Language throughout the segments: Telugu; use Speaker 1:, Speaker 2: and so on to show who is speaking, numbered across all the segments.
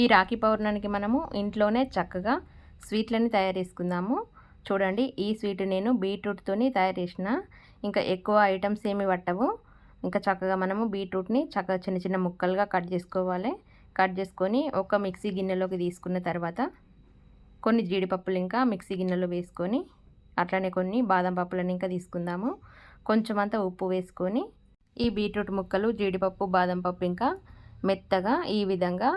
Speaker 1: ఈ రాఖీ పౌర్ణానికి మనము ఇంట్లోనే చక్కగా స్వీట్లని తయారు చేసుకుందాము. చూడండి ఈ స్వీట్ నేను బీట్రూట్తోని తయారు చేసిన. ఇంకా ఎక్కువ ఐటమ్స్ ఏమి పట్టవు. ఇంకా చక్కగా మనము బీట్రూట్ని చక్కగా చిన్న చిన్న ముక్కలుగా కట్ చేసుకోవాలి. కట్ చేసుకొని ఒక మిక్సీ గిన్నెలోకి తీసుకున్న తర్వాత కొన్ని జీడిపప్పులు ఇంకా మిక్సీ గిన్నెలో వేసుకొని అట్లనే కొన్ని బాదం పప్పులను ఇంకా తీసుకుందాము. కొంచెం అంతా ఉప్పు వేసుకొని ఈ బీట్రూట్ ముక్కలు జీడిపప్పు బాదం పప్పు ఇంకా మెత్తగా ఈ విధంగా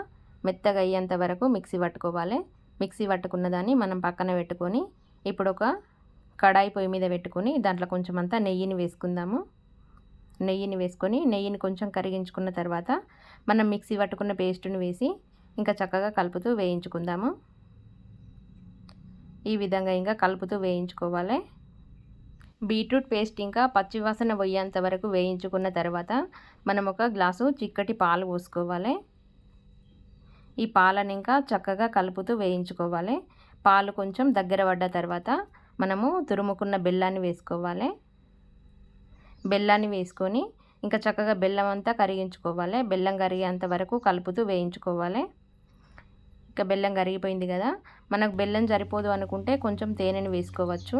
Speaker 1: మెత్తగా అయ్యేంత వరకు మిక్సీ పట్టుకోవాలి. మిక్సీ పట్టుకున్న దాన్ని మనం పక్కన పెట్టుకొని ఇప్పుడు ఒక కడాయి పొయ్యి మీద పెట్టుకొని దాంట్లో కొంచెం అంతా నెయ్యిని వేసుకుందాము. నెయ్యిని వేసుకొని నెయ్యిని కొంచెం కరిగించుకున్న తర్వాత మనం మిక్సీ పట్టుకున్న పేస్ట్ని వేసి ఇంకా చక్కగా కలుపుతూ వేయించుకుందాము. ఈ విధంగా ఇంకా కలుపుతూ వేయించుకోవాలి. బీట్రూట్ పేస్ట్ ఇంకా పచ్చివాసన పోయేంత వరకు వేయించుకున్న తర్వాత మనం ఒక గ్లాసు చిక్కటి పాలు పోసుకోవాలి. ఈ పాలను ఇంకా చక్కగా కలుపుతూ వేయించుకోవాలి. పాలు కొంచెం దగ్గర పడ్డ తర్వాత మనము తురుముకున్న బెల్లాన్ని వేసుకోవాలి. బెల్లాన్ని వేసుకొని ఇంకా చక్కగా బెల్లం అంతా కరిగించుకోవాలి. బెల్లం కరిగేంత వరకు కలుపుతూ వేయించుకోవాలి. ఇంకా బెల్లం కరిగిపోయింది కదా మనకు బెల్లం సరిపోదు అనుకుంటే కొంచెం తేనెని వేసుకోవచ్చు.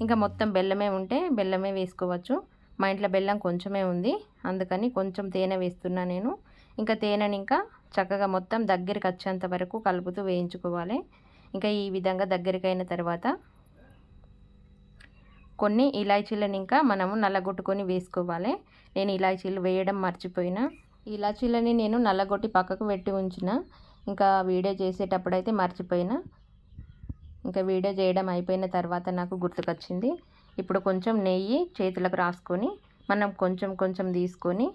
Speaker 1: ఇంకా మొత్తం బెల్లమే ఉంటే బెల్లమే వేసుకోవచ్చు. మా ఇంట్లో బెల్లం కొంచెమే ఉంది అందుకని కొంచెం తేనె వేస్తున్నా నేను. ఇంకా తేనెని ఇంకా చక్కగా మొత్తం దగ్గరికి వచ్చేంత వరకు కలుపుతూ వేయించుకోవాలి. ఇంకా ఈ విధంగా దగ్గరికి అయిన తర్వాత కొన్ని ఇలాచీలను ఇంకా మనము నల్లగొట్టుకొని వేసుకోవాలి. నేను ఇలాచీలు వేయడం మర్చిపోయినా. ఇలాచీలని నేను నల్లగొట్టి పక్కకు పెట్టి ఉంచిన. ఇంకా వీడియో చేసేటప్పుడు అయితే మర్చిపోయినా. ఇంకా వీడియో చేయడం అయిపోయిన తర్వాత నాకు గుర్తుకొచ్చింది. ఇప్పుడు కొంచెం నెయ్యి చేతులకు రాసుకొని మనం కొంచెం కొంచెం తీసుకొని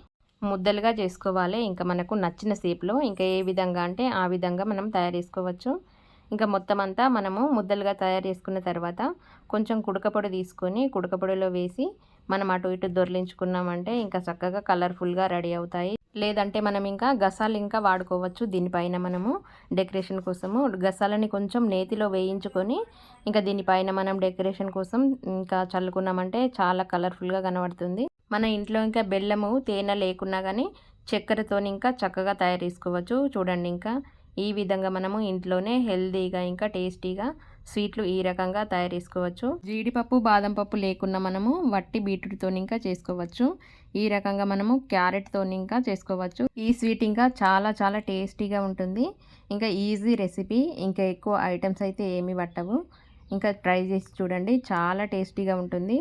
Speaker 1: ముద్దలుగా చేసుకోవాలి. ఇంకా మనకు నచ్చిన షేప్లో ఇంకా ఏ విధంగా అంటే ఆ విధంగా మనం తయారు చేసుకోవచ్చు. ఇంకా మొత్తం అంతా మనము ముద్దలుగా తయారు చేసుకున్న తర్వాత కొంచెం కుడకపొడి తీసుకొని కుడకపొడిలో వేసి మనం అటు ఇటు దొరిలించుకున్నామంటే ఇంకా చక్కగా కలర్ఫుల్గా రెడీ అవుతాయి. లేదంటే మనం ఇంకా గసాలు ఇంకా వాడుకోవచ్చు దీనిపైన మనము డెకరేషన్ కోసము. గసాలని కొంచెం నేతిలో వేయించుకొని ఇంకా దీనిపైన మనం డెకరేషన్ కోసం ఇంకా చల్లుకున్నామంటే చాలా కలర్ఫుల్గా కనబడుతుంది. మన ఇంట్లో ఇంకా బెల్లము తేనె లేకున్నా కానీ చక్కెరతో ఇంకా చక్కగా తయారు చేసుకోవచ్చు. చూడండి ఇంకా ఈ విధంగా మనము ఇంట్లోనే హెల్తీగా ఇంకా టేస్టీగా స్వీట్లు ఈ రకంగా తయారు చేసుకోవచ్చు. జీడిపప్పు బాదం పప్పు లేకున్నా మనము వట్టి బీట్రూట్తో ఇంకా చేసుకోవచ్చు. ఈ రకంగా మనము క్యారెట్తో ఇంకా చేసుకోవచ్చు. ఈ స్వీట్ ఇంకా చాలా చాలా టేస్టీగా ఉంటుంది. ఇంకా ఈజీ రెసిపీ. ఇంకా ఎక్కువ ఐటమ్స్ అయితే ఏమి పట్టవు. ఇంకా ట్రై చేసి చూడండి. చాలా టేస్టీగా ఉంటుంది.